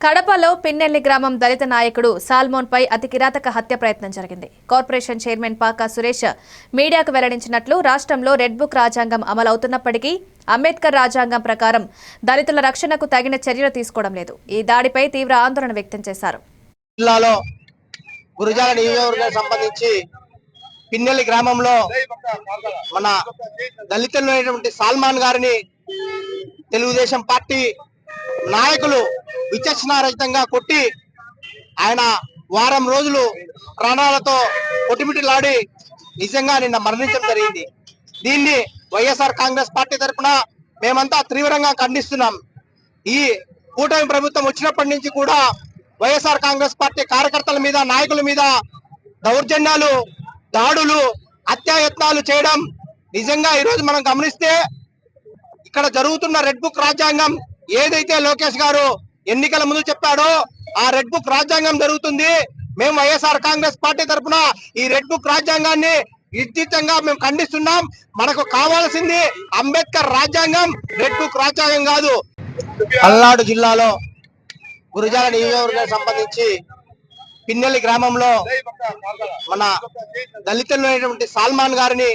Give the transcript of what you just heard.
కడపలో పిన్నెల్లి గ్రామం దళిత నాయకుడు సాల్మోన్ పై అతి కిరాతక హత్య ప్రయత్నం జరిగింది. కార్పొరేషన్ చైర్మన్ పాకా సురేష్ మీడియాకు వెల్లడించినట్లు రాష్ట్రంలో రెడ్ బుక్ రాజ్యాంగం అమలవుతున్నప్పటికీ అంబేద్కర్ రాజ్యాంగం ప్రకారం దళితుల రక్షణకు తగిన చర్యలు తీసుకోవడం లేదు. ఈ దాడిపై తీవ్ర ఆందోళన వ్యక్తం చేశారు. జిల్లాలో గురుజాల నియోజకవర్గానికి సంబంధించి పిన్నెల్లి గ్రామంలో మన దళితులైనటువంటి సాల్మాన్ గారిని తెలుగుదేశం పార్టీ నాయకులు విచక్షణారహితంగా కొట్టి ఆయన వారం రోజులు ప్రాణాలతో కొట్టిమిటిలాడి నిజంగా నిన్న మరణించడం జరిగింది. దీన్ని వైఎస్ఆర్ కాంగ్రెస్ పార్టీ తరఫున మేమంతా తీవ్రంగా ఖండిస్తున్నాం. ఈ కూటమి ప్రభుత్వం వచ్చినప్పటి నుంచి కూడా వైఎస్ఆర్ కాంగ్రెస్ పార్టీ కార్యకర్తల మీద నాయకుల మీద దౌర్జన్యాలు దాడులు హత్యాయత్నాలు చేయడం నిజంగా ఈరోజు మనం గమనిస్తే ఇక్కడ జరుగుతున్న రెడ్ బుక్ రాజ్యాంగం ఏదైతే లోకేష్ గారు ఎన్నికల ముందు చెప్పాడో ఆ రెడ్ బుక్ రాజ్యాంగం జరుగుతుంది. మేము వైఎస్ఆర్ కాంగ్రెస్ పార్టీ తరఫున ఈ రెడ్ బుక్ రాజ్యాంగాన్ని నిర్దిష్టంగా మేము ఖండిస్తున్నాం. మనకు కావాల్సింది అంబేద్కర్ రాజ్యాంగం రెడ్ బుక్ రాజ్యాంగం కాదు. పల్నాడు జిల్లాలో గురుజాల నియోజకవర్గానికి సంబంధించి పిన్నెల్లి గ్రామంలో మన దళితులైనటువంటి సాల్మాన్ గారిని